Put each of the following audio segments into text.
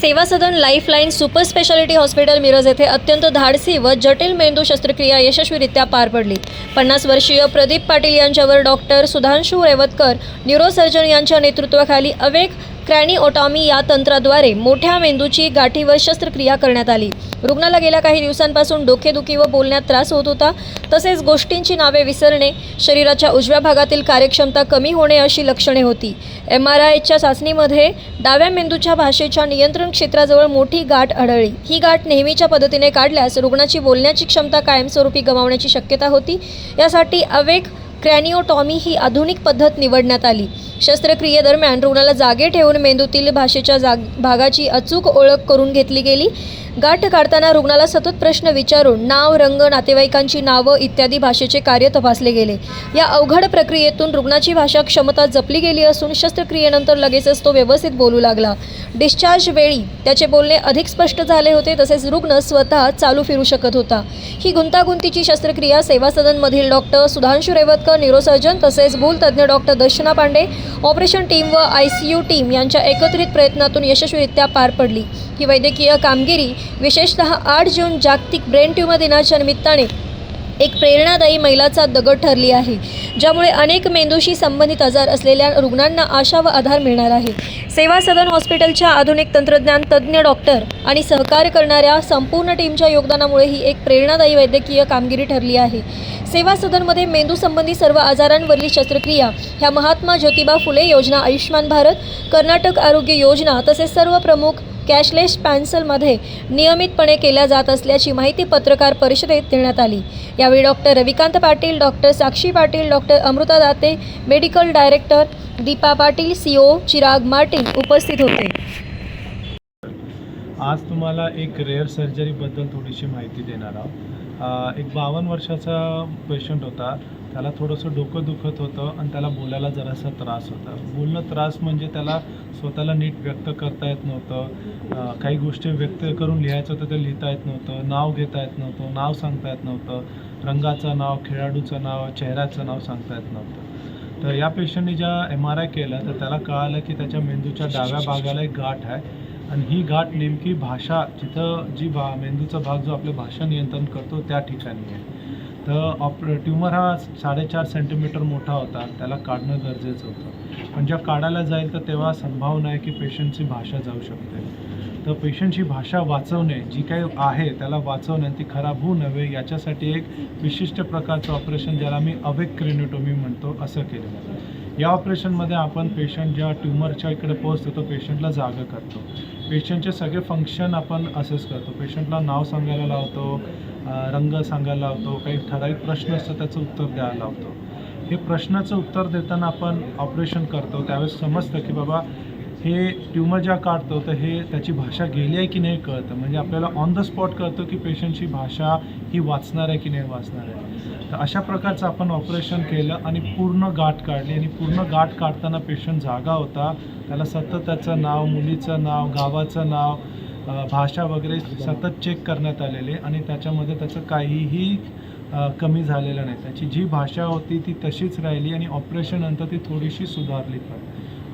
Seva Sadan Lifeline super speciality hospital Miraj येथे अत्यंत धाडसी व जटिल मेंदू शस्त्रक्रिया यशस्वीरित्या पार पडली. पन्नास वर्षीय प्रदीप पाटील यांच्यावर डॉक्टर सुधांशू रेवतकर न्यूरोसर्जन यांच्या नेतृत्वाखाली अवेक क्रॅनिओटॉमी या तंत्राद्वारे मोठ्या मेंदूची गाठीवर शस्त्रक्रिया करण्यात आली. रुग्णाला गेल्या काही दिवसांपासून डोकेदुखी व बोलण्यात त्रास होत होता. तसेच गोष्टींची नावे विसरणे शरीराच्या उजव्या भागातील कार्यक्षमता कमी होणे अशी लक्षणे होती. एम आर आयच्या चाचणीमध्ये डाव्या मेंदूच्या भाषेच्या नियंत्रण क्षेत्राजवळ मोठी गाठ आढळली. ही गाठ नेहमीच्या पद्धतीने काढल्यास रुग्णाची बोलण्याची क्षमता कायमस्वरूपी गमावण्याची शक्यता होती. यासाठी अवेक क्रॅनिओटॉमी ही आधुनिक पद्धत निवडण्यात आली. शस्त्रक्रियेदरम्यान रुग्णाला जागे ठेवून मेंदूतील भाषेच्या जाग भागाची अचूक ओळख करून घेतली गेली. गाठ काढताना रुग्णाला सतत प्रश्न विचारून नाव रंग नातेवाईकांची नावं इत्यादी भाषेचे कार्य तपासले गेले. या अवघड प्रक्रियेतून रुग्णाची भाषा क्षमता जपली गेली असून शस्त्रक्रियेनंतर लगेचच तो व्यवस्थित बोलू लागला. डिस्चार्ज वेळी त्याचे बोलणे अधिक स्पष्ट झाले होते तसेच रुग्ण स्वतः चालू फिरू शकत होता. ही गुंतागुंतीची शस्त्रक्रिया सेवा सदनमधील डॉक्टर सुधांशु रेवतकर न्यूरोसर्जन तसेच भूलतज्ज्ञ doctor Darshana Pande operation team व आय सी यू टीम यांच्या एकत्रित प्रयत्नातून यशस्वीरित्या पार पडली. ही वैद्यकीय कामगिरी विशेषतः आठ जून जागतिक ब्रेन ट्युमर दिनाच्या निमित्ताने एक प्रेरणादायी मैलाचा दगड ठरली आहे ज्यामुळे अनेक मेंदूशी संबंधित आजार असलेल्या रुग्णांना आशा व आधार मिळणार आहे. सेवा सदन हॉस्पिटलच्या आधुनिक तंत्रज्ञान तज्ज्ञ डॉक्टर आणि सहकार्य करणाऱ्या संपूर्ण टीमच्या योगदानामुळे ही एक प्रेरणादायी वैद्यकीय कामगिरी ठरली आहे. सेवा सदनमध्ये मेंदू संबंधी सर्व आजारांवरील शस्त्रक्रिया ह्या महात्मा ज्योतिबा फुले योजना आयुष्यमान भारत कर्नाटक आरोग्य योजना तसेच सर्व प्रमुख कॅशलेस पॅन्सलमध्ये नियमितपणे केल्या जात असल्याची माहिती पत्रकार परिषदेत देण्यात आली. यावेळी doctor Ravikant Patil doctor Sakshi Patil doctor Amruta Date medical director Deepa Patil CO Chirag Martin उपस्थित होते. आज तुम्हाला एक रेअर सर्जरीबद्दल थोडीशी माहिती देणार आहोत. एक बावन्न वर्षाचा पेशंट होता. त्याला थोडंसं डोकं दुखत होतं आणि त्याला बोलायला जरासा त्रास होता. बोलणं त्रास म्हणजे त्याला स्वतःला नीट व्यक्त करता येत नव्हतं. काही गोष्टी व्यक्त करून लिहायचं होतं ते लिहिता येत नव्हतं. नाव घेता येत नव्हतं. नाव सांगता येत नव्हतं. रंगाचं नाव खेळाडूचं नाव चेहऱ्याचं नाव सांगता येत नव्हतं. तर या पेशंटने ज्या एम आर आय केला तर त्याला कळालं की त्याच्या मेंदूच्या डाव्या भागाला एक गाठ आहे. आणि ही गाठ नेमकी भाषा जिथं जी भा मेंदूचा भाग जो आपलं भाषा नियंत्रण करतो त्या ठिकाणी आहे. तर ऑप ट्युमर हा साडेचार सेंटीमीटर मोठा होता. त्याला काढणं गरजेचं होतं. पण जेव्हा काढायला जाईल तर तेव्हा संभावना आहे की पेशंटची भाषा जाऊ शकते. तर पेशंटची भाषा वाचवणे जी काही आहे त्याला वाचवणे ती खराब होऊ नव्हे याच्यासाठी एक विशिष्ट प्रकारचं ऑपरेशन ज्याला मी अवेक क्रिनिटोमी म्हणतो असं केलेलं या ऑपरेशनमध्ये आपण पेशंट ज्या ट्युमरच्या इकडे पोहोचतो तो पेशंटला जागा करतो. पेशंटचे सगळे फंक्शन आपण असेस करतो. पेशंटला नाव सांगायला लावतो. रंग सांगायला लावतो काही ठराविक प्रश्न असतो त्याचं उत्तर द्यायला लावतो. हे प्रश्नाचं उत्तर देताना आपण ऑपरेशन करतो त्यावेळेस समजतं की बाबा हे ट्युमर ज्या काढतो तर हे त्याची भाषा गेली आहे की नाही कळतं? म्हणजे आपल्याला ऑन द स्पॉट कळतं की पेशंटची भाषा ही वाचणार आहे की नाही वाचणार आहे. तर अशा प्रकारचं आपण ऑपरेशन केलं आणि पूर्ण गाठ काढली आणि पूर्ण गाठ काढताना पेशंट जागा होता. त्याला सतत त्याचं नाव मुलीचं नाव गावाचं नाव भाषा वगैरे सतत चेक करण्यात आलेले आणि त्याच्यामध्ये त्याचं काहीही कमी झालेलं नाही. त्याची जी भाषा होती ती तशीच राहिली आणि ऑपरेशननंतर ती थोडीशी सुधारली पण.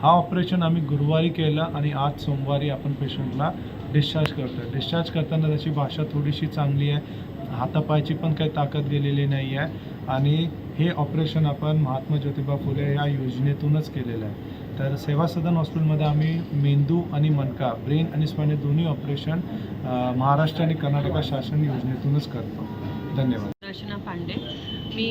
हा ऑपरेशन आम्ही गुरुवारी केलं आणि आज सोमवारी आपण पेशंटला डिस्चार्ज करतो डिस्चार्ज करताना त्याची भाषा थोडीशी चांगली आहे. हातापायची पण काही ताकद गेलेली नाही आहे आणि हे ऑपरेशन आपण महात्मा ज्योतिबा फुले या योजनेतूनच केलेलं आहे. तर सेवा सदन हॉस्पिटलमध्ये आम्ही मेंदू आणि मनका ब्रेन आणि स्पाइन दोन्ही ऑपरेशन महाराष्ट्र आणि कर्नाटक शासन योजनेतूनच करतो. धन्यवाद. दर्शना पांडे. मी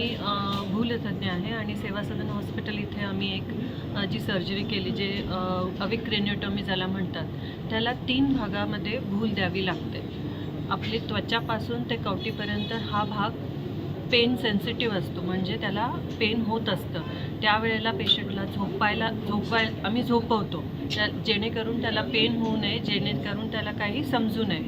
भूलतज्ञ आहे आणि सेवा सदन हॉस्पिटल इथे आम्ही एक जी सर्जरी केली जे अविक ज्याला म्हणतात त्याला तीन भागामध्ये भूल द्यावी लागते. आपली त्वचापासून ते कवटीपर्यंत हा भाग पेन सेन्सिटिव्ह असतो म्हणजे त्याला पेन होत असतं. त्यावेळेला पेशंटला झोपायला झोपाय आम्ही झोपवतो. त्या जेणेकरून त्याला पेन होऊ नये जेणेकरून त्याला काही समजू नये.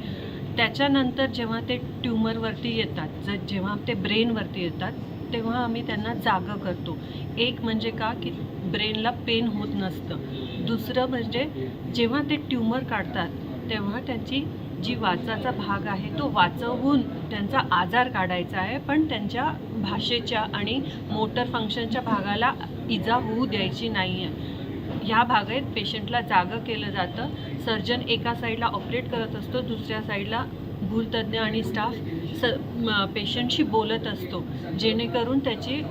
त्याच्यानंतर जेव्हा ते ट्युमरवरती येतात ज जेव्हा ते ब्रेनवरती येतात तेव्हा आम्ही त्यांना जागं करतो. एक म्हणजे का की ब्रेनला पेन होत नसतं. दुसरं म्हणजे जेव्हा ते ट्युमर काढतात तेव्हा त्यांची जी वाचाचा भाग आहे तो वाचवून त्यांचा आजार काढायचा आहे पण त्यांच्या भाषेच्या आणि मोटर फंक्शनच्या भागाला इजा होऊ द्यायची नाही आहे ह्या भागात पेशंटला जागं केलं जातं. सर्जन एका साईडला ऑपरेट करत असतो दुसऱ्या साईडला भूलतज्ज्ञ आणि स्टाफ स पेशंटशी बोलत असतो. जेणेकरून त्याची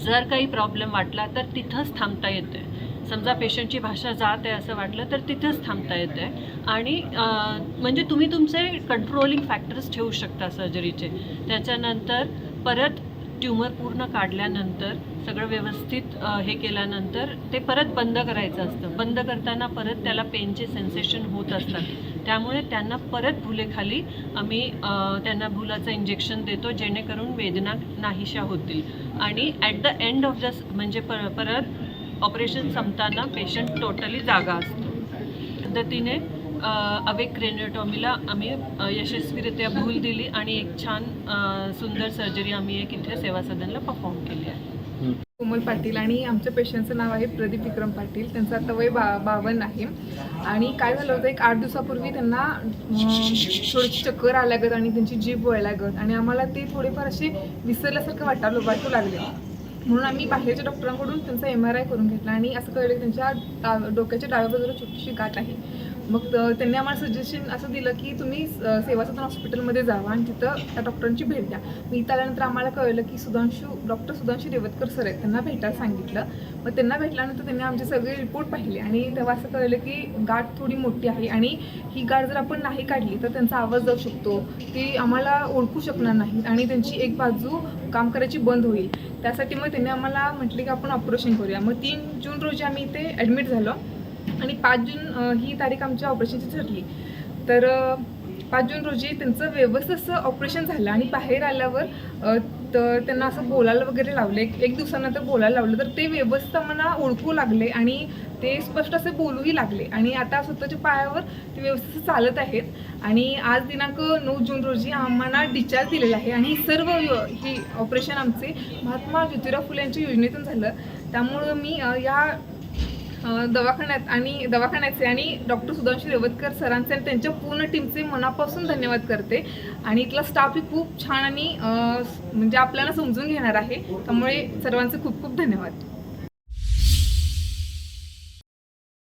जर काही प्रॉब्लेम वाटला तर तिथंच थांबता येते समजा पेशंटची भाषा जात आहे असं वाटलं तर तिथंच थांबता येतं आहे आणि म्हणजे तुम्ही तुमचे कंट्रोलिंग फॅक्टर्स ठेवू शकता सर्जरीचे त्याच्यानंतर परत ट्युमर पूर्ण काढल्यानंतर सगळं व्यवस्थित हे केल्यानंतर ते परत बंद करायचं असतं. बंद करताना परत त्याला पेनचे सेन्सेशन होत असतात. त्यामुळे त्यांना परत भुलेखाली आम्ही त्यांना भुलाचं इंजेक्शन देतो जेणेकरून वेदना नाहीशा होतील. आणि at the end of the म्हणजे पर परत ऑपरेशन संपताना पेशंट टोटली जागा असतो. पद्धतीने अवेक क्रेनिओटॉमीला आम्ही यशस्वीरित्या भूल दिली आणि एक छान सुंदर सर्जरी आम्ही एक इथे सेवा सदनला परफॉर्म केली आहे. कोमल पाटील आणि आमच्या पेशंटचं नाव आहे प्रदीप विक्रम पाटील. त्यांचं आता वय बा बावन्न आहे. आणि काय झालं होतं एक आठ दिवसापूर्वी त्यांना थोडीशी चक्कर आल्यागत आणि त्यांची जीभ वळल्यागत आणि आम्हाला ते थोडेफार असे विसरल्यासारखं वाटायला वाटू लागले. म्हणून आम्ही बाहेरच्या डॉक्टरांकडून त्यांचा एम आर आय करून घेतला आणि असं कळलं की त्यांच्या डाव डोक्याच्या डाव्या बाजूला छोटीशी गाठ आहे. मग त्यांनी आम्हाला सजेशन असं दिलं की तुम्ही अ, सेवा सदन हॉस्पिटलमध्ये जावा आणि तिथं त्या डॉक्टरांची भेट द्या. मी इथं आल्यानंतर आम्हाला कळलं की सुधांशू डॉक्टर सुधांशू रेवतकर सर आहेत. त्यांना भेटायला सांगितलं. मग त्यांना भेटल्यानंतर त्यांनी आमचे सगळे रिपोर्ट पाहिले आणि तेव्हा असं कळलं की गाठ थोडी मोठी आहे आणि ही गाठ जर आपण नाही काढली तर त्यांचा आवाज जाऊ शकतो. ती आम्हाला ओळखू शकणार नाही आणि त्यांची एक बाजू काम करायची बंद होईल. त्यासाठी मग त्यांनी आम्हाला म्हटले की आपण ऑपरेशन करूया. मग तीन जून रोजी आम्ही इथे ॲडमिट झालो. आणि पाच जून ही तारीख आमच्या ऑपरेशनची ठरली. तर पाच जून रोजी त्यांचं व्यवस्थित असं ऑपरेशन झालं आणि बाहेर आल्यावर तर त्यांना असं बोलायला वगैरे लावलं. एक एक दिवसानंतर बोलायला लावलं. तर ते व्यवस्थित मला ओळखू लागले आणि ते स्पष्ट असे बोलूही लागले. आणि आता स्वतःच्या पायावर ते व्यवस्थित चालत आहेत. आणि आज दिनांक नऊ जून रोजी आम्हाला डिस्चार्ज दिलेला आहे. आणि सर्व ही ऑपरेशन आमचे महात्मा ज्योतिराव फुले यांच्या योजनेतून झालं. त्यामुळं मी या दवाखान्यात आणि दवाखान्याचे आणि डॉक्टर सुधांशी रेवतकर सरांचे आणि त्यांच्या पूर्ण टीमचे मनापासून धन्यवाद करते. आणि इथला स्टाफ ही खूप छान आणि म्हणजे आपल्याला समजून घेणार आहे. त्यामुळे सर्वांचे खूप खूप धन्यवाद.